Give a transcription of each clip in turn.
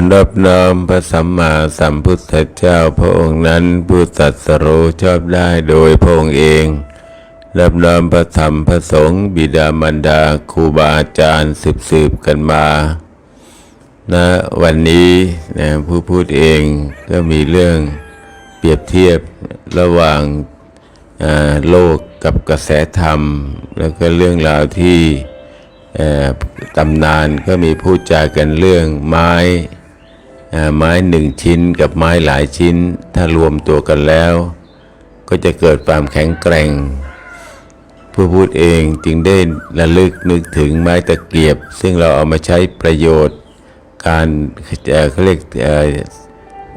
ขอนอบน้อมพระสัมมาสัมพุทธเจ้าพระองค์นั้นผู้ตรัสรู้ชอบได้โดยพระองค์เองรับน้อมพระธรรมพระสงฆ์บิดามารดาครูบาอาจารย์สืบสืบๆกันมานะวันนี้นะผู้พูดเองก็มีเรื่องเปรียบเทียบระหว่างโลกกับกระแสธรรม แล้วก็เรื่องราวที่ตำนานก็มีพูดจากันเรื่องไม้ ไม้หนึ่งชิ้นกับไม้หลายชิ้น ถ้ารวมตัวกันแล้ว ก็จะเกิดความแข็งแกร่ง ผู้พูดเองจึงได้ระลึกนึกถึงไม้ตะเกียบ ซึ่งเราเอามาใช้ประโยชน์ การเขาเรียกเอ่อ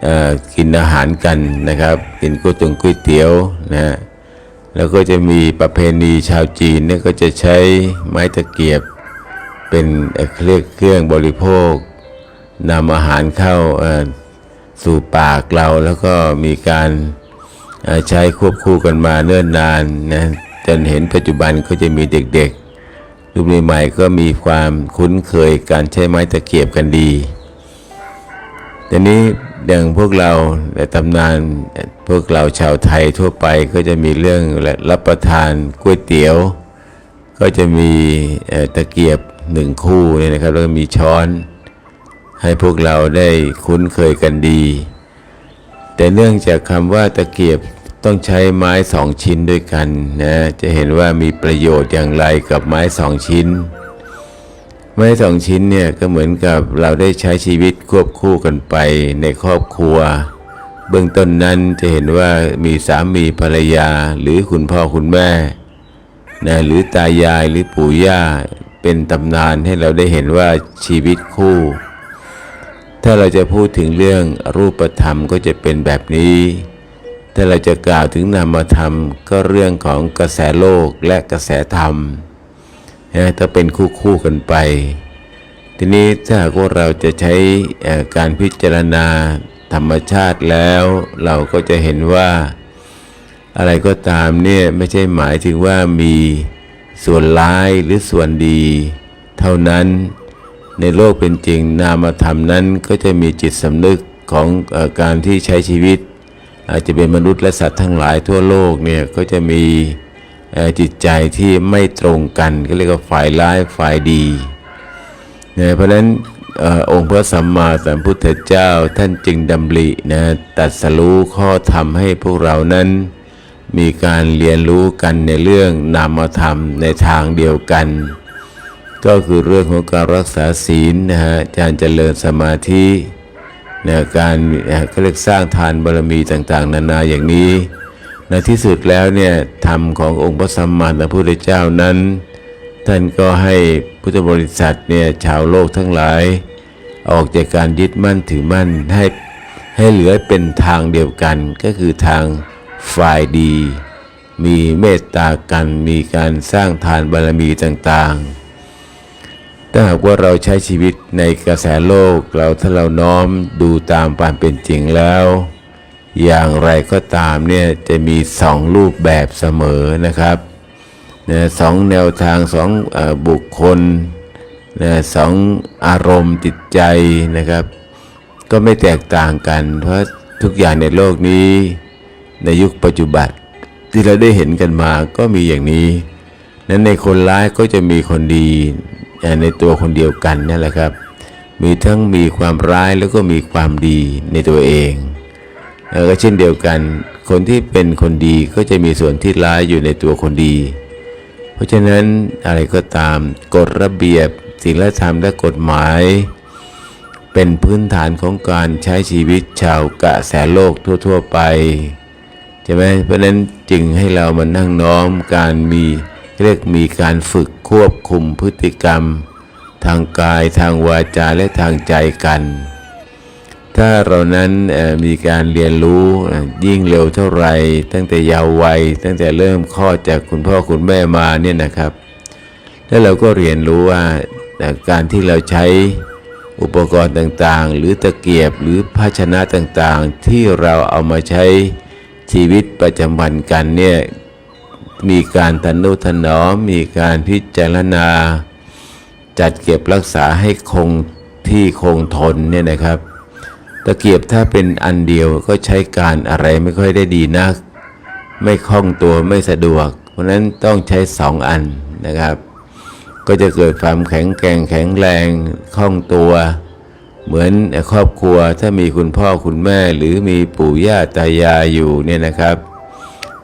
เอ่อกินอาหารกันนะครับ กินก๋วยตงก๋วยเตี๋ยวนะฮะแล้วก็จะมีประเพณีชาวจีนเนี่ยก็จะใช้ไม้ตะเกียบ เป็นเอ่อเรียกเครื่องบริโภค นำอาหารเข้าสู่ปากเราแล้วก็มีการใช้ควบคู่กันมาเนิ่นนานนะจนเห็นปัจจุบันก็จะมีเด็กๆรุ่นใหม่ก็มีความคุ้นเคยการใช้ไม้ตะเกียบกันดีทีนี้อย่างพวกเราในตำนานพวกเราชาวไทยทั่วไปก็จะมีเรื่องรับประทานก๋วยเตี๋ยว ก็จะมีตะเกียบหนึ่งคู่เนี่ยนะครับแล้วก็มีช้อน ให้พวกเราได้คุ้นเคยกันดี แต่เนื่องจากคำว่าตะเกียบต้องใช้ไม้สองชิ้นด้วยกันนะ จะเห็นว่ามีประโยชน์อย่างไรกับไม้สองชิ้น ไม้สองชิ้นเนี่ยก็เหมือนกับเราได้ใช้ชีวิตควบคู่กันไปในครอบครัว เบื้องต้นนั้นจะเห็นว่ามีสามีภรรยาหรือคุณพ่อคุณแม่นะหรือตายายหรือปู่ย่าเป็นตำนานให้เราได้เห็นว่าชีวิตคู่ ถ้าเราจะพูดถึงเรื่องรูปธรรมก็จะเป็นแบบนี้ ถ้าเราจะกล่าวถึงนามธรรมก็เรื่องของกระแสโลกและกระแสธรรมนะถ้าเป็นคู่คู่กันไป ทีนี้ถ้าหากว่าเราจะใช้การพิจารณาธรรมชาติแล้ว เราก็จะเห็นว่าอะไรก็ตามเนี่ยไม่ใช่หมายถึงว่ามีส่วนร้ายหรือส่วนดี เท่านั้น ในโลกเป็นจริง นามธรรมนั้นก็จะมีจิตสำนึกของอการที่ใช้ชีวิต อาจจะเป็นมนุษย์และสัตว์ทั้งหลายทั่วโลกเนี่ยก็จะมีจิตใจที่ไม่ตรงกันก็เรียกว่าฝ่ายร้ายฝ่ายดีเนี่ยเพราะฉะนั้นอองค์พระสัมมาสัมพุทธเจ้าท่านจึงดำรินะตรัสรู้ข้อธรรมให้พวกเรานั้น มีการเรียนรู้กันในเรื่องนามธรรมในทางเดียวกัน ก็คือเรื่องของการรักษาศีลนะฮะการเจริญสมาธินะการเอ่อเขาเรียกสร้างทานบารมีต่างๆ นานาอย่างนี้ในที่สุดแล้วเนี่ยธรรมขององค์พระสัมมาสัมพุทธเจ้านั้น ท่านก็ให้พุทธบริษัทเนี่ยชาวโลกทั้งหลาย ออกจากการยึดมั่นถือมั่นให้ให้เหลือเป็นทางเดียวกัน ก็คือทางฝ่ายดี มีเมตตากัน มีการสร้างทานบารมีต่างๆ ถ้าหากว่าเราใช้ชีวิตในกระแสโลกเราถ้าเราน้อมดูตามความเป็นจริงแล้ว อย่างไรก็ตามเนี่ยจะมีสองรูปแบบเสมอนะครับนะสองแนวทางสองอบุคคลนะสองอารมณ์จิตใจนะครับ ก็ไม่แตกต่างกัน เพราะทุกอย่างในโลกนี้ ในยุคปัจจุบันที่เราได้เห็นกันมาก็มีอย่างนี้ นั้นในคนร้ายก็จะมีคนดี ในตัวคนเดียวกันนั่นแหละครับ มีทั้งมีความร้ายแล้วก็มีความดีในตัวเองแล้วก็เช่นเดียวกัน คนที่เป็นคนดีก็จะมีส่วนที่ร้ายอยู่ในตัวคนดี เพราะฉะนั้นอะไรก็ตามกฎระเบียบศีลธรรมและกฎหมาย เป็นพื้นฐานของการใช้ชีวิตชาวกะแสโลกทั่ว ๆ ไปใช่ไหมเพราะฉะนั้นจึงให้เรามานั่งน้อมการมี เรียกมีการฝึกควบคุมพฤติกรรม ทางกายทางวาจาและทางใจกัน ถ้าเรานั้นมีการเรียนรู้ยิ่งเร็วเท่าไรตั้งแต่ยาววัย ตั้งแต่เริ่มคลอดจากคุณพ่อคุณแม่มาเนี่ยนะครับ แล้วเราก็เรียนรู้ว่าการที่เราใช้อุปกรณ์ต่างๆ หรือตะเกียบหรือภาชนะต่างๆ ที่เราเอามาใช้ชีวิตประจำวันกันเนี่ย มีการทนุถนอม มีการพิจารณา จัดเก็บรักษาให้คงที่คงทนเนี่ยนะครับ ตะเกียบถ้าเป็นอันเดียวก็ใช้การอะไรไม่ค่อยได้ดีนัก ไม่คล่องตัวไม่สะดวก เพราะฉะนั้นต้องใช้สองอันนะครับ ก็จะเกิดความแข็งแกร่งแข็งแรงคล่องตัว เหมือนครอบครัวถ้ามีคุณพ่อคุณแม่หรือมีปู่ย่าตายายอยู่เนี่ยนะครับ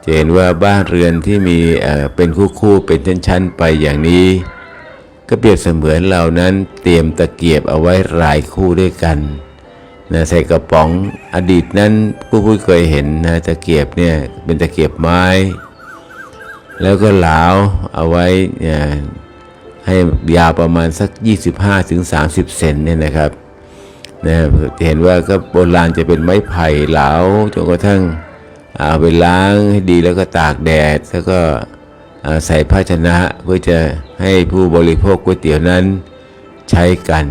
จะเห็นว่าบ้านเรือนที่มีเอ่อเป็นคู่ๆเป็นชั้นๆไปอย่างนี้ ก็เปรียบเสมือนเรานั้นเตรียมตะเกียบเอาไว้หลายคู่ด้วยกันนะใส่กระป๋องอดีตนั้นผู้ผู้เคยเห็นนะตะเกียบเนี่ยเป็นตะเกียบไม้ แล้วก็เหลาเอาไว้เนี่ยให้ยาวประมาณสัก 25-30 เซนเนี่ยนะครับนะจะเห็นว่าก็โบราณจะเป็นไม้ไผ่เหลาจนกระทั่ง เอาไปล้างให้ดีแล้วก็ตากแดด แล้วก็ใส่ภาชนะเพื่อจะให้ผู้บริโภคก๋วยเตี๋ยวนั้นใช้กัน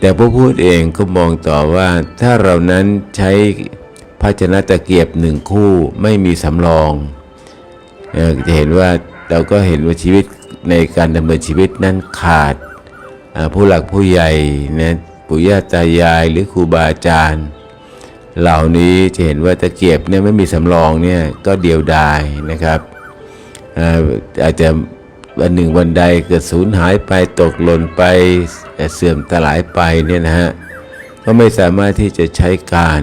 แต่ผู้พูดเองก็มองต่อว่าถ้าเรานั้นใช้ภาชนะตะเกียบหนึ่งคู่ไม่มีสำรองอจะเห็นว่าเราก็เห็นว่าชีวิตในการดำเนินชีวิตนั้นขาดผู้หลักผู้ใหญ่นะปู่ย่าตายายหรือครูบาอาจารย์ เหล่านี้จะเห็นว่าตะเกียบเนี่ยไม่มีสำรองเนี่ยก็เดียวดายนะครับอาจจะวันหนึ่งวันใดเกิดสูญหายไปตกหล่นไปเสื่อมตลายไปเนี่ยนะฮะก็ไม่สามารถที่จะใช้การ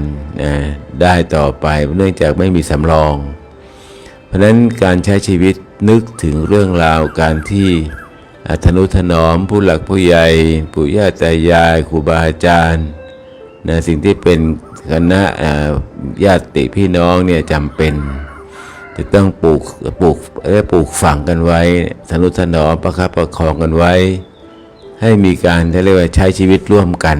ได้ต่อไปเนื่องจากไม่มีสำรอง เพราะนั้นการใช้ชีวิตนึกถึงเรื่องราวการที่อ่าทนุถนอมผู้หลักผู้ใหญ่ปู่ย่าตายายครูบาอาจารย์ นะสิ่งที่เป็นคณะญาติพี่น้องเนี่ยจำเป็น จะต้องปลูกปลูกและปลูกฝังกันไว้ทนุถนอมประคับประคองกันไว้ ให้มีการที่เรียกว่าใช้ชีวิตร่วมกัน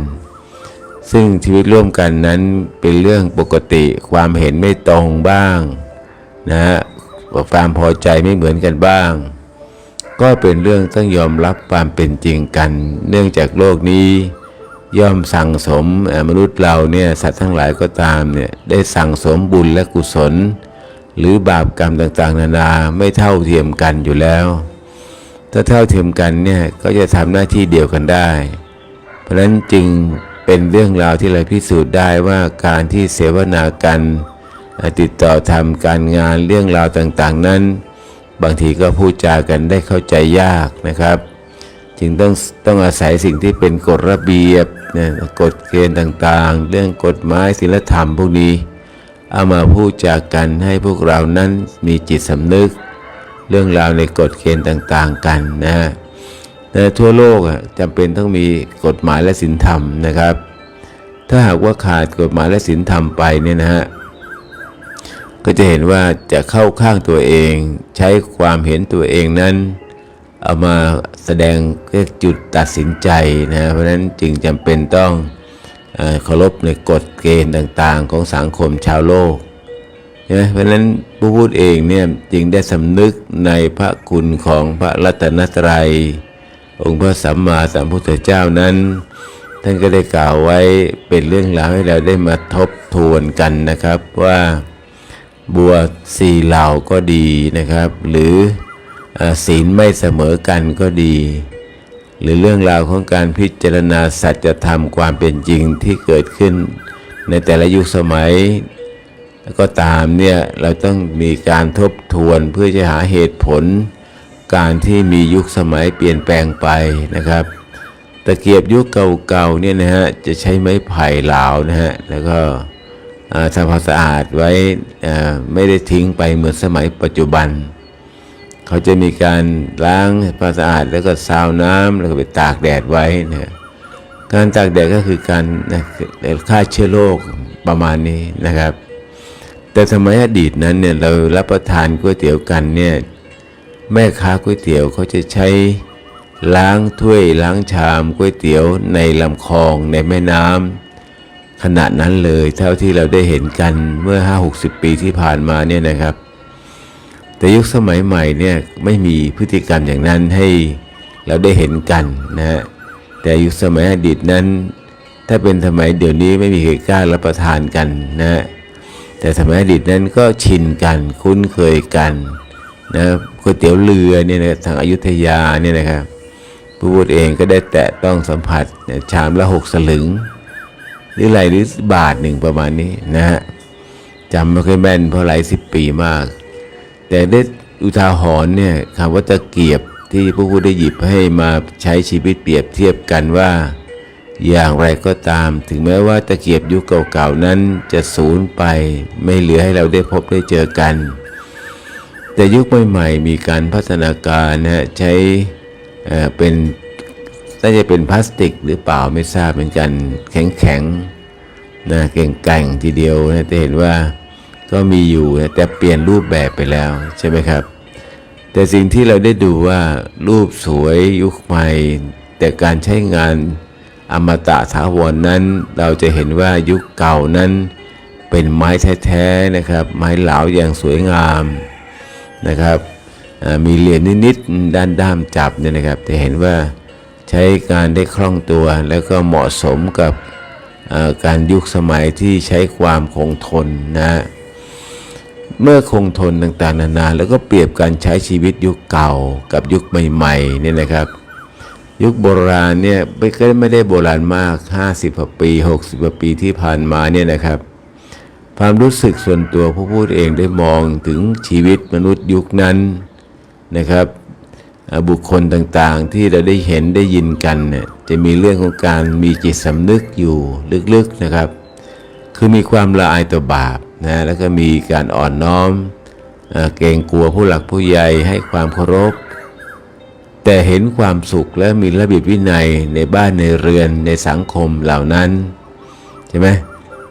ซึ่งชีวิตร่วมกันนั้นเป็นเรื่องปกติความเห็นไม่ตรงบ้างนะฮะความพอใจไม่เหมือนกันบ้าง ก็เป็นเรื่องต้องยอมรับความเป็นจริงกัน เนื่องจากโลกนี้ ย่อมสั่งสมมนุษย์เราเนี่ยสัตว์ทั้งหลายก็ตามเนี่ยได้สั่งสมบุญและกุศล หรือบาปกรรมต่างๆ นานาไม่เท่าเทียมกันอยู่แล้ว ถ้าเท่าเทียมกันเนี่ยก็จะทำหน้าที่เดียวกันได้ เพราะฉะนั้นจึงเป็นเรื่องราวที่เราพิสูจน์ได้ว่าการที่เสวนากันติดต่อทำการงานเรื่องราวต่างๆ นั้น บางทีก็พูดจากันได้เข้าใจยากนะครับ จึงต้องต้องอาศัยสิ่งที่เป็นกฎระเบียบนะกฎเกณฑ์ต่างๆ เรื่องกฎหมายศีลธรรมพวกนี้ เอามาพูดจากันให้พวกเรานั้นมีจิตสำนึก เรื่องราวในกฎเกณฑ์ต่างๆกันนะฮะทั่วโลกจำเป็นต้องมีกฎหมายและศีลธรรมนะครับ ถ้าหากว่าขาดกฎหมายและศีลธรรมไปเนี่ยนะฮะก็จะเห็นว่าจะเข้าข้างตัวเอง ใช้ความเห็นตัวเองนั้น เอามาแสดงเรียกจุดตัดสินใจนะเพราะฉะนั้นจึงจำเป็นต้องเคารพในกฎเกณฑ์ต่างๆ ของสังคมชาวโลกใช่ไหมเพราะฉะนั้นผู้พูดเองเนี่ยจึงได้สำนึกในพระคุณของพระรัตนตรัย องค์พระสัมมาสัมพุทธเจ้านั้น ท่านก็ได้กล่าวไว้เป็นเรื่องราวให้เราได้มาทบทวนกันนะครับว่าบัวสี่เหล่าก็ดีนะครับ หรือ ศีลไม่เสมอกันก็ดี หรือเรื่องราวของการพิจารณาสัจธรรมความเป็นจริงที่เกิดขึ้น ในแต่ละยุคสมัยก็ตามเนี่ยเราต้องมีการทบทวนเพื่อจะหาเหตุผล การที่มียุคสมัยเปลี่ยนแปลงไปนะครับ ตะเกียบยุคเก่าๆเนี่ยนะฮะจะใช้ไม้ไผ่เหลานะฮะแล้วก็ทำความสะอาดไว้ไม่ได้ทิ้งไปเหมือนสมัยปัจจุบัน เขาจะมีการล้างควาสะอาดแล้วก็ซาวน้ำแล้วก็ไปตากแดดไว้นะการตากแดดก็คือการฆ่าเชื้อโรคประมาณนี้นะครับ แต่สมัยอดีตนั้นเนี่ยเรารับประทานก๋วยเตี๋ยวกันเนี่ยแม่ค้าก๋วยเตี๋ยวเขาจะใช้ล้างถ้วยล้างชามก๋วยเตี๋ยวในลำคลองในแม่น้ำขณะนั้นเลยเท่าที่เราได้เห็นกันเมื่อ 5-60 ปีที่ผ่านมาเนี่ยนะครับ แต่ยุคสมัยใหม่เนี่ยไม่มีพฤติกรรมอย่างนั้นให้เราได้เห็นกันนะฮะแต่ยุคสมัยอดีตนั้น ถ้าเป็นสมัยเดี๋ยวนี้ไม่มีใครกล้ารับประทานกันนะฮะแต่สมัยอดีตนั้นก็ชินกันคุ้นเคยกันนะก๋วยเตี๋ยวเรือเนี่ยนะทางอายุธยาเนี่ยนะครับผู้พูดเองก็ได้แตะต้องสัมผัสชามละหกสลึงหรืออะไรหรือบาทหนึ่งประมาณนี้นะฮะจำไม่ค่อยแม่นเพราะหลายสิบปีมาก แต่ได้อุทาหรณ์เนี่ยคำว่าตะเกียบที่พระพุทธได้หยิบให้มาใช้ชีวิตเปรียบเทียบกันว่า อย่างไรก็ตาม ถึงแม้ว่าตะเกียบยุคเก่าๆนั้นจะสูญไปไม่เหลือให้เราได้พบได้เจอกัน แต่ยุคใหม่ๆมีการพัฒนาการนะใช้เอ่อเป็นน่าจะเป็นพลาสติกหรือเปล่าไม่ทราบเหมือนกันแข็งๆนะเก่งๆทีเดียวนะแต่เห็นว่า ก็มีอยู่แต่เปลี่ยนรูปแบบไปแล้วใช่ไหมครับ แต่สิ่งที่เราได้ดูว่ารูปสวยยุคใหม่ แต่การใช้งานอมตะถาวรนนั้น เราจะเห็นว่ายุคเก่านั้น เป็นไม้แท้ๆนะครับ ไม้เหลาอย่างสวยงามนะครับมีเหรียญนิดๆด้านด้ามจับเนี่ยนะครับจะเห็นว่าใช้การได้คล่องตัว แล้วก็เหมาะสมกับการยุคสมัยที่ใช้ความคงทนนะ เมื่อคงทนต่างๆ นานา แล้วก็เปรียบการใช้ชีวิตยุคเก่ากับยุคใหม่ๆเนี่ยนะครับ ยุคโบราณเนี่ยไม่ก็ไม่ได้โบราณมาก 50กว่าปี 60กว่าปีที่ผ่านมาเนี่ยนะครับ ความรู้สึกส่วนตัวผู้พูดเองได้มองถึงชีวิตมนุษย์ยุคนั้นนะครับบุคคลต่างๆที่เราได้เห็นได้ยินกันเนี่ยจะมีเรื่องของการมีจิตสำนึกอยู่ลึกๆนะครับ คือมีความละอายต่อบาป นะแล้วก็มีการอ่อนน้อมเกรงกลัวผู้หลักผู้ใหญ่ให้ความเคารพ แต่เห็นความสุขและมีระเบียบวินัยในบ้านในเรือนในสังคมเหล่านั้นใช่ไหม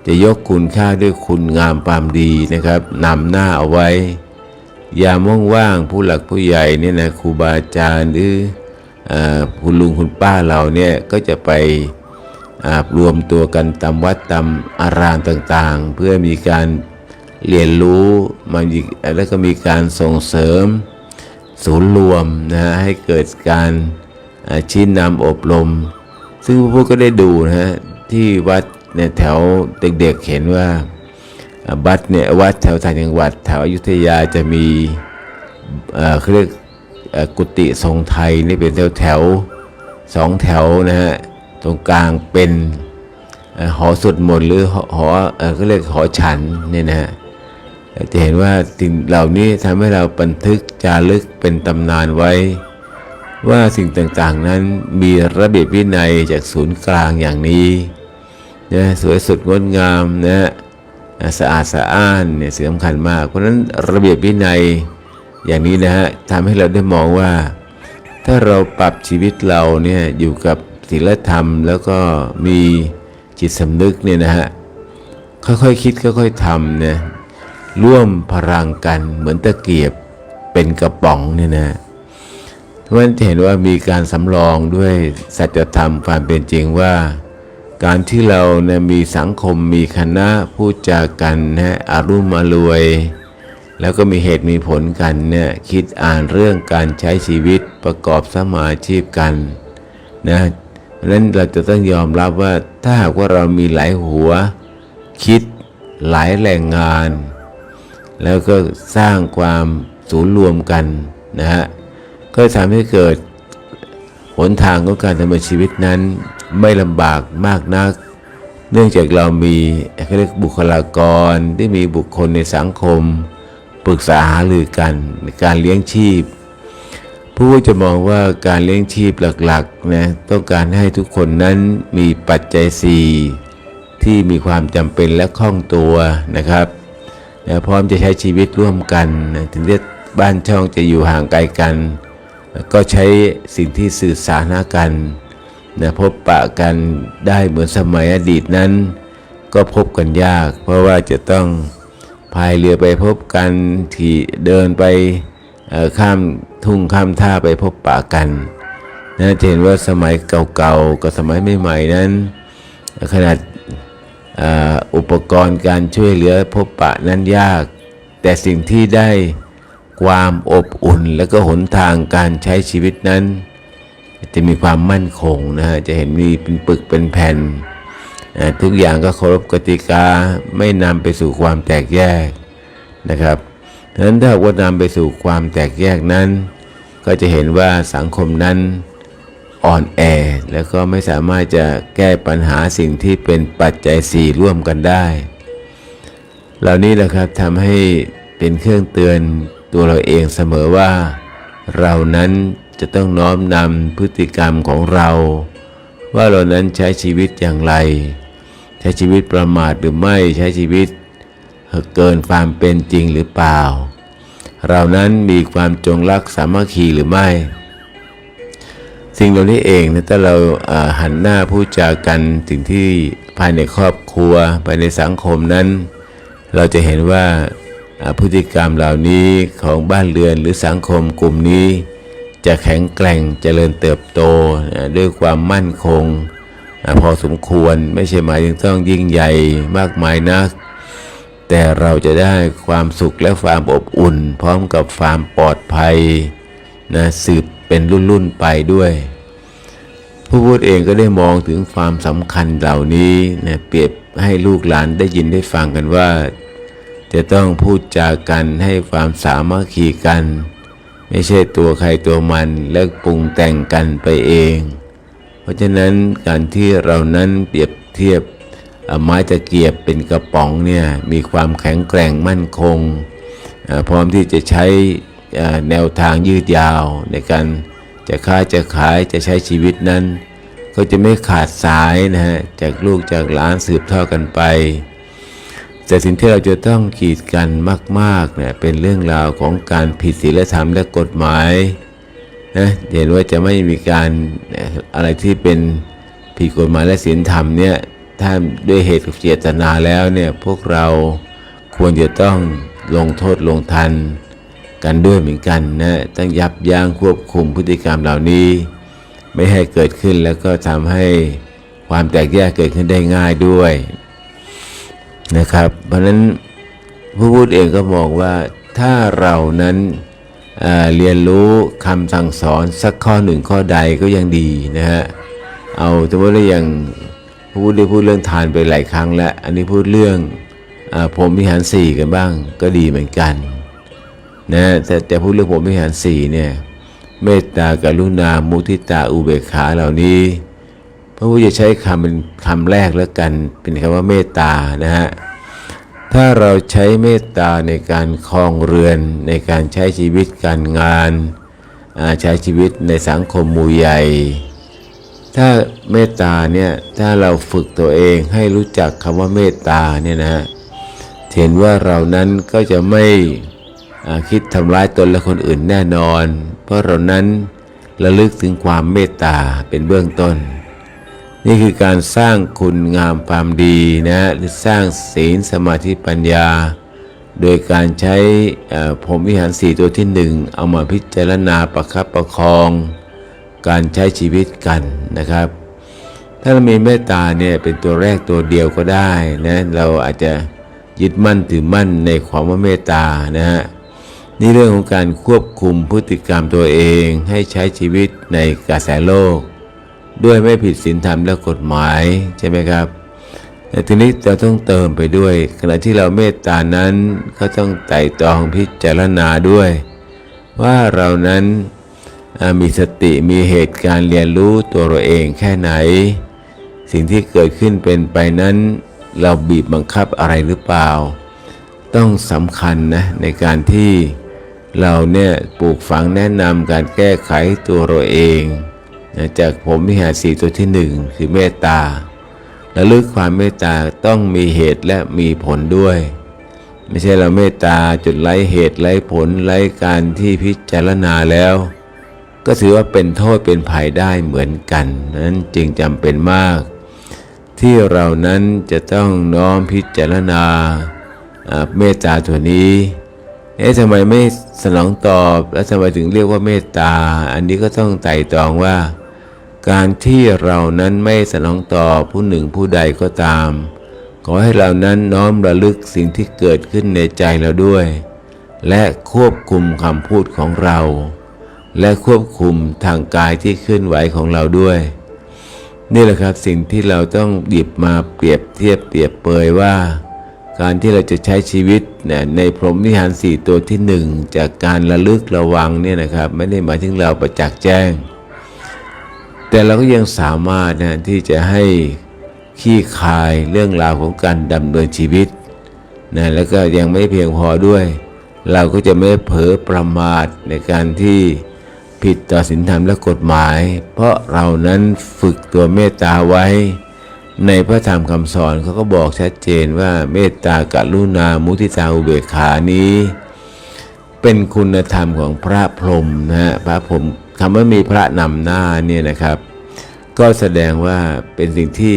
จะยกคุณค่าด้วยคุณงามความดีนะครับนำหน้าเอาไว้ ยามว่างๆผู้หลักผู้ใหญ่เนี่ยนะครูบาอาจารย์หรืออคุณลุงคุณป้าเราเนี่ยก็จะไป รวมตัวกันตามวัดตามอารามต่างๆ เพื่อมีการเรียนรู้มาแล้วก็มีการส่งเสริมศูนย์รวมนะฮะให้เกิดการาชี้นำอบรม ซึ่งพวกก็ได้ดูนะฮะที่วัดเนี่ยแถวเด็กๆเห็นว่าวัดเนี่ยวัดแถวต่างจังหวัดแถวอยุธยาจะมีเขาเรียกเอ่อกุฏิทรงไทยนี่เป็นแถวแถวๆสองแถวนะฮะ ตรงกลางเป็นหอสวดมนต์หรือหอหอเรียกหอฉันเนี่ยนะฮะจะเห็นว่าสิ่งเหล่านี้ทำให้เราบันทึกจารึกเป็นตำนานไว้ ว่าสิ่งต่างๆนั้นมีระเบียบวินัยจากศูนย์กลางอย่างนี้นะสวยสดงดงามนะสะอาดสะอ้านเนี่ยสำคัญมาก เพราะฉะนั้นระเบียบวินัยอย่างนี้นะฮะทำให้เราได้มองว่า ถ้าเราปรับชีวิตเราเนี่ยอยู่กับ ศีลธรรม แล้วก็มีจิตสำนึกเนี่ยนะฮะค่อยๆคคิดค่อยๆทำเนี่ยร่วมพลังกันเหมือนตะเกียบเป็นกระป๋องเนี่ยนะเพราะฉะนั้นจะเห็นว่ามีการสำรองด้วยสัจธรรมความเป็นจริงว่า การที่เราเนี่ยมีสังคมมีคณะพูดจากันนะอารุมอรวย แล้วก็มีเหตุมีผลกันเนี่ยคิดอ่านเรื่องการใช้ชีวิตประกอบสมาชีพกันนะ เพราะนั้นเราจะต้องยอมรับว่าถ้าหากว่าเรามีหลายหัวคิดหลายแรงงาน แล้วก็สร้างความศูนย์รวมกันนะฮะก็ทำให้เกิดหนทางของการดำเนินชีวิตนั้นไม่ลำบากมากนัก เนื่องจากเรามีเขาเรียกบุคลากรที่มีบุคคลในสังคม ปรึกษาหารือกันในการเลี้ยงชีพ ผู้จะมองว่าการเลี้ยงชีพหลักๆนะต้องการให้ทุกคนนั้นมีปัจจัยสี่ที่มีความจำเป็นและคล่องตัวนะครับและพร้อมจะใช้ชีวิตร่วมกันนะถึงจะบ้านช่องจะอยู่ห่างไกลกัน ก็ใช้สิ่งที่สื่อสารหากันนะพบปะกันได้เหมือนสมัยอดีตนั้น ก็พบกันยาก เพราะว่าจะต้องพายเรือไปพบกันที่เดินไป ข้ามทุ่งข้ามท่าไปพบปะกันนะจะเห็นว่าสมัยเก่าๆกับสมัยใหม่ๆนั้น ขนาดอ,อุปกรณ์การช่วยเหลือพบปะนั้นยาก แต่สิ่งที่ได้ความอบอุ่นและก็หนทางการใช้ชีวิตนั้น จะมีความมั่นคงนะฮะจะเห็นมีเป็นปึกเป็นแผ่น ทุกอย่างก็เคารพกติกาไม่นำไปสู่ความแตกแยกนะครับ นั้นถ้าว่านำไปสู่ความแตกแยกนั้น ก็จะเห็นว่าสังคมนั้นอ่อนแอ แล้วก็ไม่สามารถจะแก้ปัญหาสิ่งที่เป็นปัจจัยสี่ร่วมกันได้ เหล่านี้แหละครับทำให้เป็นเครื่องเตือนตัวเราเองเสมอว่า เรานั้นจะต้องน้อมนำพฤติกรรมของเรา ว่าเรานั้นใช้ชีวิตอย่างไร ใช้ชีวิตประมาทหรือไม่ใช้ชีวิตเกินความเป็นจริงหรือเปล่า เรานั้นมีความจงรักสามัคคีหรือไม่ สิ่งเหล่านี้เองนะถ้าเราหันหน้าพูดจากันถึงที่ภายในครอบครัวภายในสังคมนั้น เราจะเห็นว่าพฤติกรรมเหล่านี้ของบ้านเรือนหรือสังคมกลุ่มนี้ จะแข็งแกร่งเจริญเติบโตด้วยความมั่นคง พอสมควรไม่ใช่หมายถึงต้องยิ่งใหญ่มากมายนัก แต่เราจะได้ความสุขและความอบอุ่น พร้อมกับความปลอดภัยนะสืบเป็นรุ่นๆไปด้วย ผู้พูดเองก็ได้มองถึงความสำคัญเหล่านี้นะเปรียบให้ลูกหลานได้ยินได้ฟังกันว่า จะต้องพูดจากันให้ความสามัคคีกัน ไม่ใช่ตัวใครตัวมันแล้วปรุงแต่งกันไปเอง เพราะฉะนั้นการที่เรานั้นเปรียบเทียบ ไม้ตะเกียบเป็นกระป๋องเนี่ยมีความแข็งแกร่งมั่นคง พร้อมที่จะใช้แนวทางยืดยาวในการจะค้าจะขายจะใช้ชีวิตนั้น ก็จะไม่ขาดสายนะฮะจากลูกจากหลานสืบทอดกันไป แต่สิ่งที่เราจะต้องขีดกันมากๆเนี่ยเป็นเรื่องราวของการผิดศีลธรรมและกฎหมายนะเห็นว่าจะไม่มีการอะไรที่เป็นผิดกฎหมายและศีลธรรมเนี่ย ถ้าด้วยเหตุเจตนาแล้วเนี่ยพวกเราควรจะต้องลงโทษลงทันกันด้วยเหมือนกันนะต้องยับยั้งควบคุมพฤติกรรมเหล่านี้ ไม่ให้เกิดขึ้นแล้วก็ทำให้ความแตกแยกเกิดขึ้นได้ง่ายด้วยนะครับ เพราะฉะนั้นผู้พูดเองก็มองว่าถ้าเรานั้นเเรียนรู้คำสั่งสอนสักข้อหนึ่งข้อใดก็ยังดีนะฮะเอาสมมติว่าอย่าง พูดได้พูดเรื่องทานไปหลายครั้งแล้วอันนี้พูดเรื่องอาพรหมวิหารสี่กันบ้างก็ดีเหมือนกันนะแต่แต่พูดเรื่องพรหมวิหารสี่เนี่ยเมตตากรุณามุทิตาอุเบกขาเหล่านี้พระพุทธจะใช้คำเป็นคำแรกแล้วกัน เป็นคำว่าเมตตานะฮะถ้าเราใช้เมตตาในการครองเรือนในการใช้ชีวิตการงานใช้ชีวิตในสังคมมู่ใหญ่ ถ้าเมตตาเนี่ยถ้าเราฝึกตัวเองให้รู้จักคำว่าเมตตาเนี่ยนะเห็นว่าเรานั้นก็จะไม่คิดทำร้ายตนและคนอื่นแน่นอน เพราะเรานั้นระลึกถึงความเมตตาเป็นเบื้องต้น นี่คือการสร้างคุณงามความดีนะหรือสร้างศีลสมาธิปัญญา โดยการใช้เอ่อพรมวิหารสี่ตัวที่หนึ่งเอามาพิจารณาประคับประคอง การใช้ชีวิตกันนะครับ ถ้าเรามีเมตตาเนี่ยเป็นตัวแรกตัวเดียวก็ได้นะเราอาจจะยึดมั่นถือมั่นในความว่าเมตตานะฮะนี่เรื่องของการควบคุมพฤติกรรมตัวเองให้ใช้ชีวิตในกระแสโลก ด้วยไม่ผิดศีลธรรมและกฎหมายใช่ไหมครับแต่ทีนี้เราต้องเติมไปด้วย ขณะที่เราเมตตานั้นก็ต้องไต่ตองพิจารณาด้วย ว่าเรานั้น มีสติมีเหตุการณ์เรียนรู้ตัวเราเองแค่ไหน สิ่งที่เกิดขึ้นเป็นไปนั้น เราบีบบังคับอะไรหรือเปล่า ต้องสำคัญนะในการที่เราเนี่ยปลูกฝังแนะนำการแก้ไขตัวเราเองนะจากผมวิหารสีตัวที่หนึ่งคือเมตตาและลึกความเมตตาต้องมีเหตุและมีผลด้วย ไม่ใช่เราเมตตาจุดไร้เหตุไร้ผลไร้การที่พิจารณาแล้ว ก็ถือว่าเป็นโทษเป็นภัยได้เหมือนกัน นั้นจึงจำเป็นมาก ที่เรานั้นจะต้องน้อมพิจารณาเมตตาตัวนี้ เอ๊ะทำไมไม่สนองตอบ แล้วทำไมถึงเรียกว่าเมตตา อันนี้ก็ต้องไต่ตรองว่า การที่เรานั้นไม่สนองตอบผู้หนึ่งผู้ใดก็ตาม ขอให้เรานั้นน้อมระลึกสิ่งที่เกิดขึ้นในใจเราด้วย และควบคุมคำพูดของเรา และควบคุมทางกายที่เคลื่อนไหวของเราด้วย นี่แหละครับสิ่งที่เราต้องหยิบมาเปรียบเทียบเปรียบเปยว่า การที่เราจะใช้ชีวิตเนี่ยในพรหมวิหารสี่ตัวที่หนึ่งจากการระลึกระวังเนี่ยนะครับไม่ได้หมายถึงเราประจักษ์แจ้ง แต่เราก็ยังสามารถนะที่จะให้ขี้คายเรื่องราวของการดำเนินชีวิตนะแล้วก็ยังไม่เพียงพอด้วย เราก็จะไม่เผลอประมาทในการที่ ผิดต่อศีลธรรมและกฎหมาย เพราะเรานั้นฝึกตัวเมตตาไว้ ในพระธรรมคำสอนเขาก็บอกชัดเจนว่าเมตตากรุณามุทิตาอุเบกขานี้ เป็นคุณธรรมของพระพรหมนะฮะพระพรหมคำว่ามีพระนำหน้าเนี่ยนะครับ ก็แสดงว่าเป็นสิ่งที่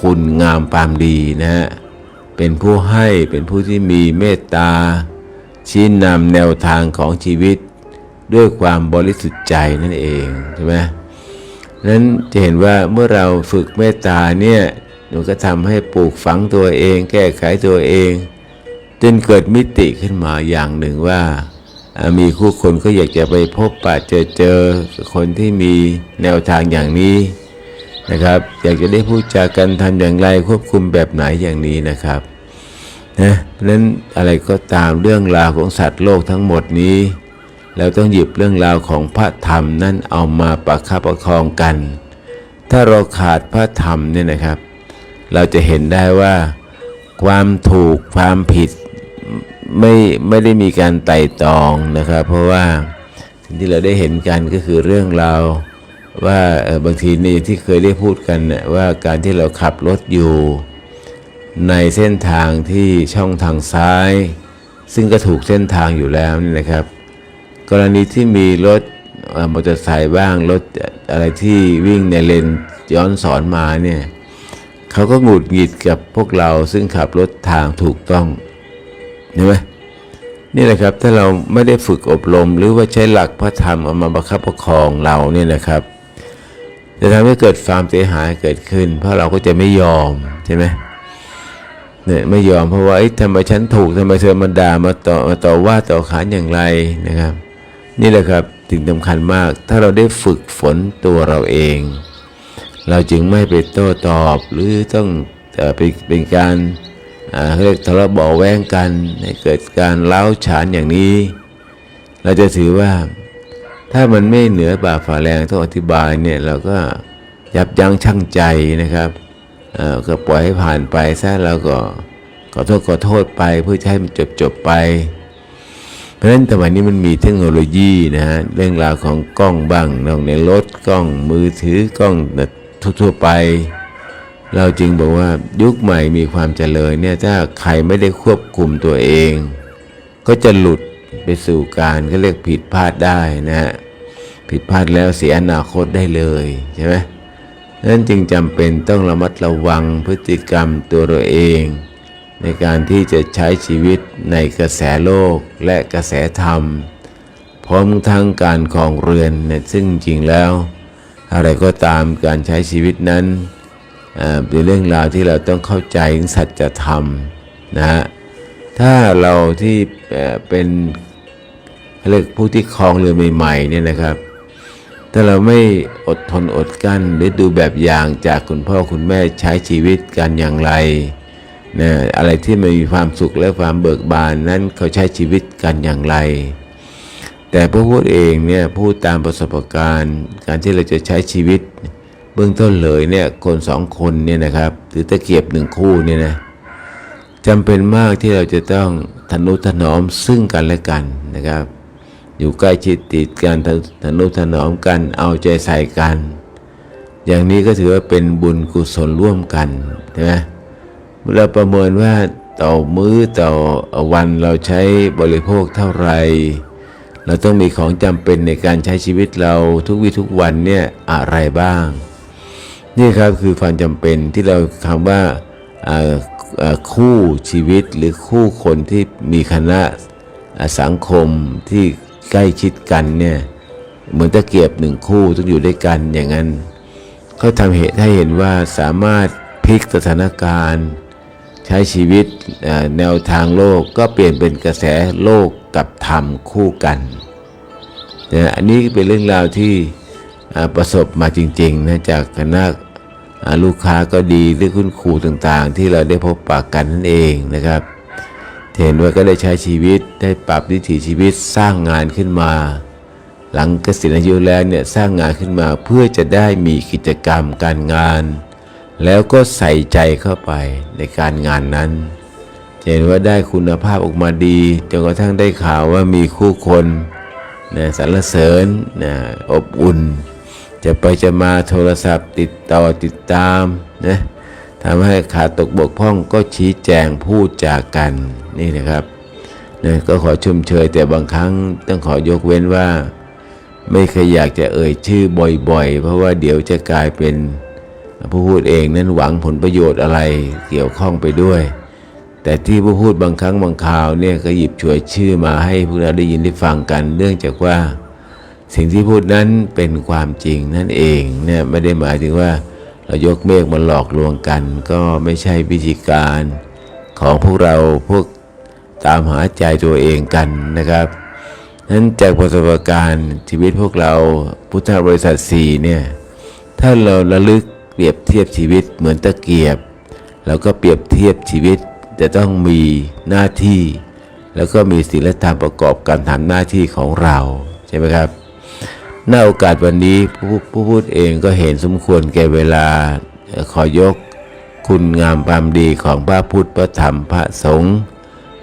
คุณงามปามดีนะฮะเป็นผู้ให้เป็นผู้ที่มีเมตตาชี้นำแนวทางของชีวิต ด้วยความบริสุทธิ์ใจนั่นเองใช่ไหมนั้นจะเห็นว่าเมื่อเราฝึกเมตตาเนี่ยมันก็ทำให้ปลูกฝังตัวเอง แก้ไขตัวเองจนเกิดมิติขึ้นมาอย่างหนึ่งว่า มีคู่คนก็อยากจะไปพบปะเจอเจอคนที่มีแนวทางอย่างนี้นะครับ อยากจะได้พูดจากันทำอย่างไรควบคุมแบบไหนอย่างนี้นะครับนะเพราะนั้นอะไรก็ตามเรื่องราวของสัตว์โลกทั้งหมดนี้ เราต้องหยิบเรื่องราวของพระธรรมนั่นเอามาประคับประคองกัน ถ้าเราขาดพระธรรมเนี่ยนะครับ เราจะเห็นได้ว่า ความถูกความผิดไม่ไม่ได้มีการไต่ตองนะครับ เพราะว่าสิ่งที่เราได้เห็นกันก็คือเรื่องราวว่าบางทีนี่ที่เคยได้พูดกันว่าการที่เราขับรถอยู่ ในเส้นทางที่ช่องทางซ้าย ซึ่งก็ถูกเส้นทางอยู่แล้วนี่นะครับ กรณีที่มีรถมอเตอร์ไซค์บ้างรถอะไรที่วิ่งในเลนย้อนสอนมาเนี่ยเขาก็หงุดหงิดกับพวกเราซึ่งขับรถทางถูกต้องเห็นไหมนี่แหละครับถ้าเราไม่ได้ฝึกอบรม หรือว่าใช้หลักพระธรรมเอามาประคับประคองเราเนี่ยนะครับจะทำให้เกิดความเสียหายเกิดขึ้น เพราะเราก็จะไม่ยอมใช่ไหมเนี่ยไม่ยอมเพราะว่าเอ๊ะทำไมฉันถูกทำไมเธอมาด่ามาต่อมาต่อว่าต่อขานอย่างไรนะครับ นี่แหละครับถึงสำคัญมากถ้าเราได้ฝึกฝนตัวเราเอง เราจึงไม่ไปโต้ตอบหรือต้องเป็นเป็นการเรียกทะเลาะเบาแว้งกันให้เกิดการเล้าฉานอย่างนี้ เราจะถือว่าถ้ามันไม่เหนือบาฝ่าแรงต้องอธิบายเนี่ยเราก็ยับยั้งชั่งใจนะครับเอ่อก็ปล่อยให้ผ่านไปซะแล้วก็ขอโทษขอโทษไปเพื่อจะให้มันจบจบไป ราะฉะนั้นสมัยนี้มันมีเทคโนโลยีนะฮะเรื่องราวของกล้องบ้างนอกในรถกล้องมือถือกล้องทั่วๆไป เราจึงบอกว่ายุคใหม่มีความเจริญเนี่ยถ้าใครไม่ได้ควบคุมตัวเอง ก็จะหลุดไปสู่การก็เรียกผิดพลาดได้นะฮะผิดพลาดแล้วเสียอนาคตได้เลยใช่ไหมนั้นจึงจำเป็นต้องระมัดระวังพฤติกรรมตัวเราเอง ในการที่จะใช้ชีวิตในกระแสโลกและกระแสธรรม พร้อมทั้งการครองเรือนเนี่ยซึ่งจริงแล้ว อะไรก็ตามการใช้ชีวิตนั้นเป็นเรื่องราวที่เราต้องเข้าใจถึงสัจธรรมนะฮะถ้าเราที่เป็นเขาเรียกผู้ที่ครองเรือนใหม่ๆเนี่ยนะครับ ถ้าเราไม่อดทนอดกั้นหรือดูแบบอย่างจากคุณพ่อคุณแม่ใช้ชีวิตกันอย่างไร นะอะไรที่มันมีความสุขและความเบิกบานนั้นเขาใช้ชีวิตกันอย่างไร แต่พระพูดเองเนี่ยพูดตามประสบการณ์ การที่เราจะใช้ชีวิต เบื้องต้นเลยเนี่ยคนสองคนเนี่ยนะครับหรือตะเกียบหนึ่งคู่เนี่ยนะจำเป็นมากที่เราจะต้องทนุถนอมซึ่งกันและกันนะครับ อยู่ใกล้ชิดติดกันททนุถนอมกันเอาใจใส่กัน อย่างนี้ก็ถือว่าเป็นบุญกุศลร่วมกันใช่ไหม เราประเมินว่าต่อมื้อต่อวันเราใช้บริโภคเท่าไหร่เราต้องมีของจำเป็นในการใช้ชีวิตเราทุกวี่ทุกวันเนี่ยอะไรบ้าง นี่ครับคือความจำเป็นที่เราคำว่าคู่ชีวิตหรือคู่คนที่มีคณะสังคมที่ใกล้ชิดกันเนี่ยเหมือนตะเกียบหนึ่งคู่ต้องอยู่ด้วยกันอย่างนั้นเขาทำเหตุให้เห็นว่าสามารถพลิกสถานการณ์ ใช้ชีวิตแนวทางโลกก็เปลี่ยนเป็นกระแสโลกกับธรรมคู่กันนะอันนี้เป็นเรื่องราวที่ประสบมาจริงๆนะจากคณะลูกค้าก็ดีหรือคุณครูต่างๆ ที่เราได้พบปะกันนั่นเองนะครับ เห็นว่าก็ได้ใช้ชีวิตได้ปรับวิถีชีวิตสร้างงานขึ้นมา หลังเกษียณอายุแล้วเนี่ยสร้างงานขึ้นมาเพื่อจะได้มีกิจกรรมการงาน แล้วก็ใส่ใจเข้าไปในการงานนั้นเห็นว่าได้คุณภาพออกมาดีจนกระทั่งได้ข่าวว่ามีคู่คนนะสรรเสริญนะอบอุ่น จะไปจะมาโทรศัพท์ติดต่อติดตามนะทำให้ขาดตกบกพร่องก็ชี้แจงพูดจากกันนี่นะครับนะก็ขอชุมเชยแต่บางครั้งต้องขอยกเว้นว่า ไม่เคยอยากจะเอ่ยชื่อบ่อยๆ เพราะว่าเดี๋ยวจะกลายเป็น ผู้พูดเองนั้นหวังผลประโยชน์อะไรเกี่ยวข้องไปด้วย แต่ที่ผู้พูดบางครั้งบางคราวเนี่ยก็หยิบฉวยชื่อมาให้พวกเราได้ยินได้ฟังกัน เนื่องจากว่า สิ่งที่พูดนั้นเป็นความจริงนั่นเองเนี่ยไม่ได้หมายถึงว่าเรายกเมฆมาหลอกลวงกัน ก็ไม่ใช่วิธีการของพวกเราพวกตามหาใจตัวเองกันนะครับนั้นจากประสบการณ์ชีวิตพวกเราพุทธบริษัทสี่เนี่ยถ้าเราระลึก เปรียบเทียบชีวิตเหมือนตะเกียบ แล้วก็เปรียบเทียบชีวิตจะต้องมีหน้าที่ แล้วก็มีศีลธรรมประกอบการทำหน้าที่ของเราใช่ไหมครับหน้าโอกาสวันนี้ผู้ผู้พูดเองก็เห็นสมควรแก่เวลาเอ่อขอยกคุณงามความดีของพระพุทธพระธรรมพระสงฆ์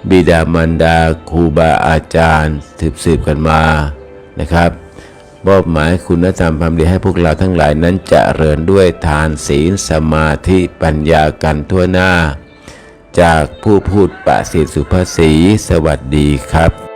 บิดามารดาครูบาอาจารย์สืบสืบกันมานะครับ มอบหมายคุณธรรมความดีให้พวกเราทั้งหลายนั้นจเจริญด้วยทานศีลสมาธิปัญญากันทั่วหน้า จากผู้พูดประสิทธิสุภาษีสวัสดีครับ